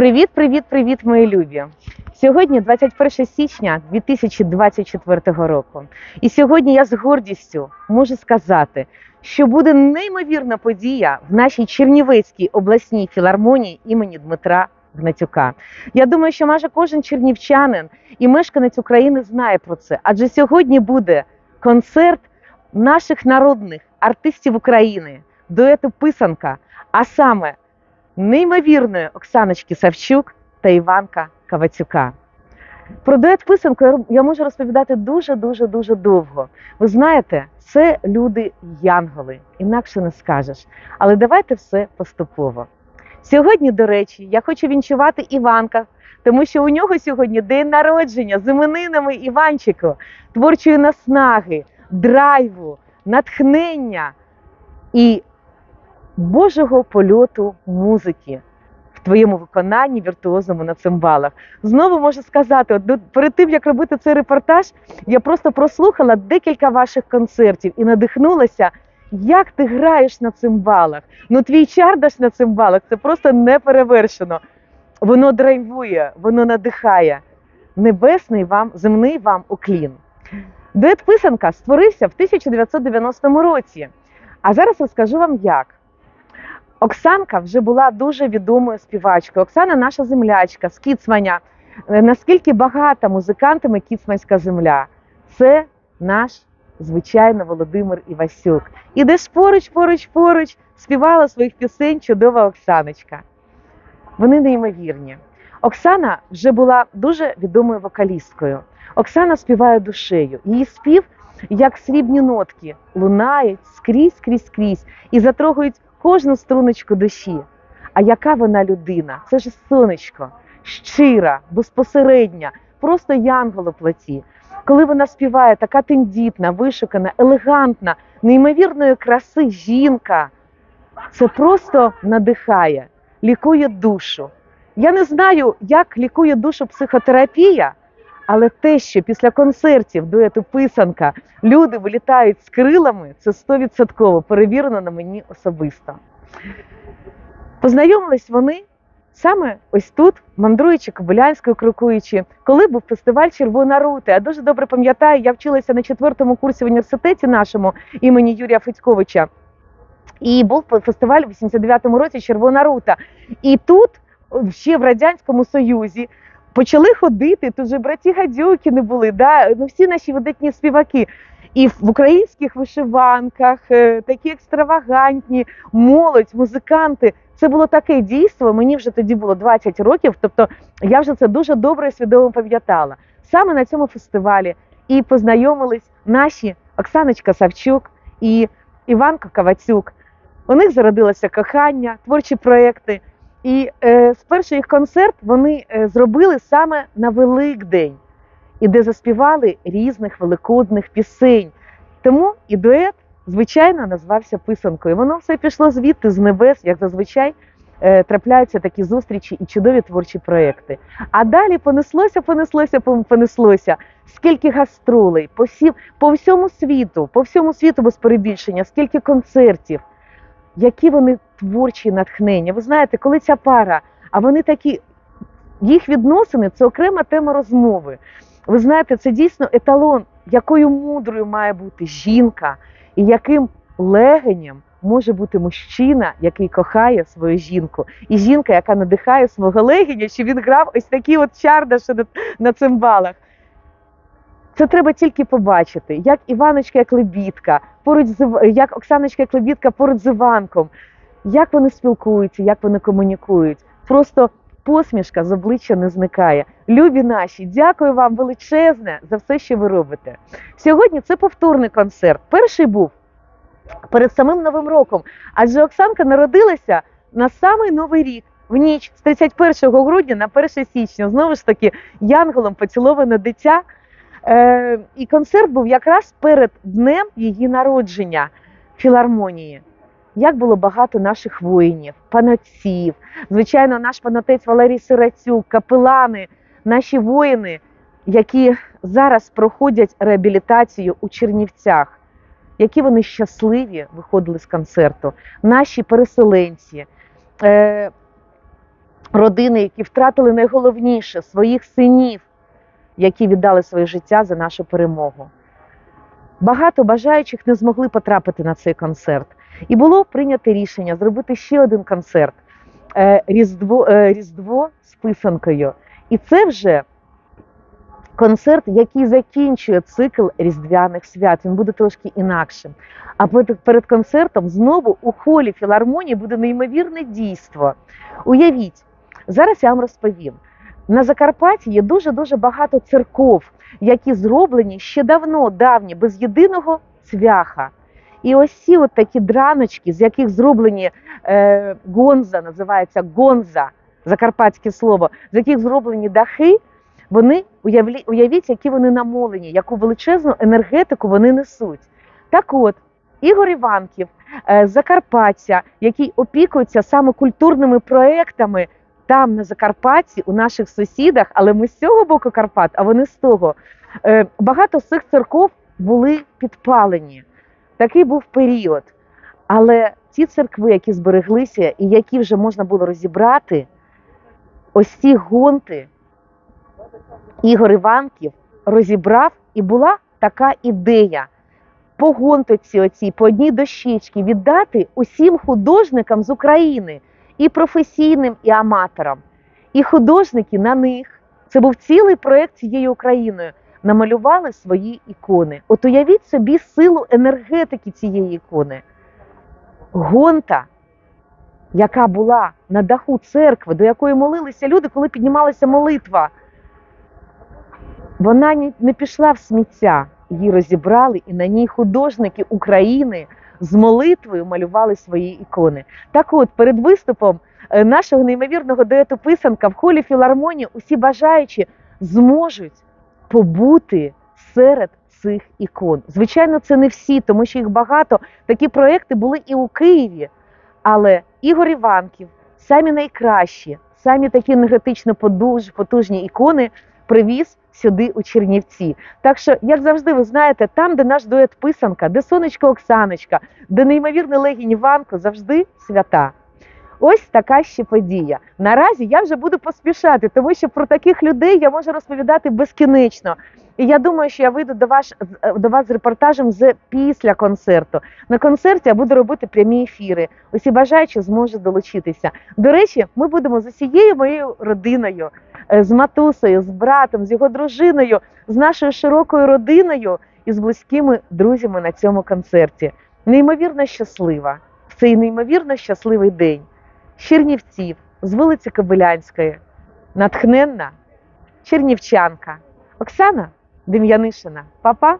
Привіт, привіт, привіт, мої любі! Сьогодні 21 січня 2024 року. І сьогодні я з гордістю можу сказати, що буде неймовірна подія в нашій Чернівецькій обласній філармонії імені Дмитра Гнатюка. Я думаю, що майже кожен чернівчанин і мешканець України знає про це, адже сьогодні буде концерт наших народних артистів України, дуету Писанка, а саме неймовірної Оксаночки Савчук та Іванка Кавацюка. Про дует писанку я- можу розповідати дуже дуже довго. Ви знаєте, це люди янголи, інакше не скажеш. Але давайте все поступово. Сьогодні, до речі, я хочу вінчувати Іванка, тому що у нього сьогодні день народження з іменинами Іванчику, творчої наснаги, драйву, натхнення і Божого польоту музики в твоєму виконанні віртуозному на цимбалах. Знову можу сказати, перед тим як робити цей репортаж, я просто прослухала декілька ваших концертів і надихнулася, як ти граєш на цимбалах. Ну, твій чардаш на цимбалах це просто неперевершено. Воно драйвує, воно надихає. Небесний вам, земний вам уклін. Дует писанка створився в 1990 році. А зараз розкажу вам як. Оксанка вже була дуже відомою співачкою. Оксана наша землячка з Кіцманя. Е, Наскільки багата музикантами Кіцманська земля? Це наш, звичайно, Володимир Івасюк. І десь поруч, поруч, поруч співала своїх пісень чудова Оксаночка. Вони неймовірні. Оксана вже була дуже відомою вокалісткою. Оксана співає душею. Її спів, як срібні нотки, лунають скрізь, скрізь, скрізь і затрогають кожну струночку душі. А яка вона людина? Це ж сонечко, щира, безпосередня, просто янгол у плоті. Коли вона співає, така тендітна, вишукана, елегантна, неймовірної краси жінка, це просто надихає, лікує душу. Я не знаю, як лікує душу психотерапія, але те, що після концертів дуету писанка люди вилітають з крилами, це 100% перевірено на мені особисто. Познайомились вони саме ось тут, мандруючи Кобилянською, крокуючи, коли був фестиваль Червона рута. Я дуже добре пам'ятаю, я вчилася на четвертому курсі в університеті нашому імені Юрія Федьковича. І був фестиваль в 89-му році Червона рута. І тут, ще в Радянському Союзі, почали ходити. Тут же браті Гадюкіни були, да? ну, всі наші видатні співаки. І в українських вишиванках, е, такі екстравагантні, молодь, музиканти. Це було таке дійство. Мені вже тоді було 20 років, тобто я вже це дуже добре і свідомо пам'ятала. Саме на цьому фестивалі і познайомились наші Оксаночка Савчук і Іванка Кавацюк. У них зародилося кохання, творчі проекти. І е, спершу їх концерт вони е, зробили саме на Великдень, і де заспівали різних великодних пісень. Тому і дует, звичайно, назвався писанкою. Воно все пішло звідти з небес, як зазвичай е, трапляються такі зустрічі і чудові творчі проекти. А далі понеслося, понеслося, пон- понеслося. Скільки гастролей по, всі, по всьому світу, по всьому світу без перебільшення, скільки концертів, які вони творчі натхнення. Ви знаєте, коли ця пара, а вони такі, їх відносини це окрема тема розмови. Ви знаєте, це дійсно еталон, якою мудрою має бути жінка, і яким легенем може бути мужчина, який кохає свою жінку, і жінка, яка надихає свого легеня, що він грав ось такі от чардаші на, на цимбалах. Це треба тільки побачити, як Іваночка, як Лебідка, поруч з як Оксаночка, як Лебідка поруч з Іванком, як вони спілкуються, як вони комунікують. Просто посмішка з обличчя не зникає. Любі наші, дякую вам величезне за все, що ви робите. Сьогодні це повторний концерт. Перший був перед самим Новим роком, адже Оксанка народилася на самий новий рік. В ніч з 31 грудня на 1 січня, знову ж таки, янголом поціловане дитя. Е, і концерт був якраз перед днем її народження філармонії. Як було багато наших воїнів, панотців, звичайно, наш панотець Валерій Сирацюк, капелани, наші воїни, які зараз проходять реабілітацію у Чернівцях, які вони щасливі виходили з концерту, наші переселенці. Е, родини, які втратили найголовніше своїх синів, які віддали своє життя за нашу перемогу. Багато бажаючих не змогли потрапити на цей концерт. І було прийнято рішення зробити ще один концерт е, Різдво, е, Різдво з писанкою. І це вже концерт, який закінчує цикл різдвяних свят. Він буде трошки інакшим. А перед, перед концертом знову у холі філармонії буде неймовірне дійство. Уявіть, зараз я вам розповім. На Закарпатті є дуже дуже багато церков, які зроблені ще давно, давні, без єдиного цвяха. І ось ці от такі драночки, з яких зроблені е, гонза, називається гонза, закарпатське слово, з яких зроблені дахи, вони уявлі, уявіть, які вони намолені, яку величезну енергетику вони несуть. Так от, Ігор Іванків, е, Закарпаття, який опікується саме культурними проектами там, на Закарпатті, у наших сусідах, але ми з цього боку Карпат, а вони з того. Е, Багато з цих церков були підпалені. Такий був період. Але ті церкви, які збереглися і які вже можна було розібрати, ось ці гонти Ігор Іванків розібрав, і була така ідея по гонтоці оцій, по одній дощечці віддати усім художникам з України, і професійним, і аматорам. І художники на них, це був цілий проєкт цією Україною, намалювали свої ікони. От уявіть собі силу енергетики цієї ікони. Гонта, яка була на даху церкви, до якої молилися люди, коли піднімалася молитва, вона не пішла в сміття. Її розібрали, і на ній художники України з молитвою малювали свої ікони. Так от, перед виступом е, нашого неймовірного дуету писанка в холі філармонії усі бажаючі зможуть побути серед цих ікон. Звичайно, це не всі, тому що їх багато. Такі проекти були і у Києві. Але Ігор Іванків, самі найкращі, самі такі енергетично потужні ікони привіз сюди у Чернівці. Так що, як завжди, ви знаєте, там, де наш дует писанка, де сонечко Оксаночка, де неймовірний Легінь Іванко, завжди свята. Ось така ще подія. Наразі я вже буду поспішати, тому що про таких людей я можу розповідати безкінечно. І я думаю, що я вийду до вас, до вас з репортажем з після концерту. На концерті я буду робити прямі ефіри. Усі бажаючі зможуть долучитися. До речі, ми будемо з усією моєю родиною, е, з матусею, з братом, з його дружиною, з нашою широкою родиною і з близькими друзями на цьому концерті. Неймовірно щаслива в цей неймовірно щасливий день. Чернівців, з вулиці Кобилянської, натхненна чернівчанка Оксана Дем'янишина. Папа.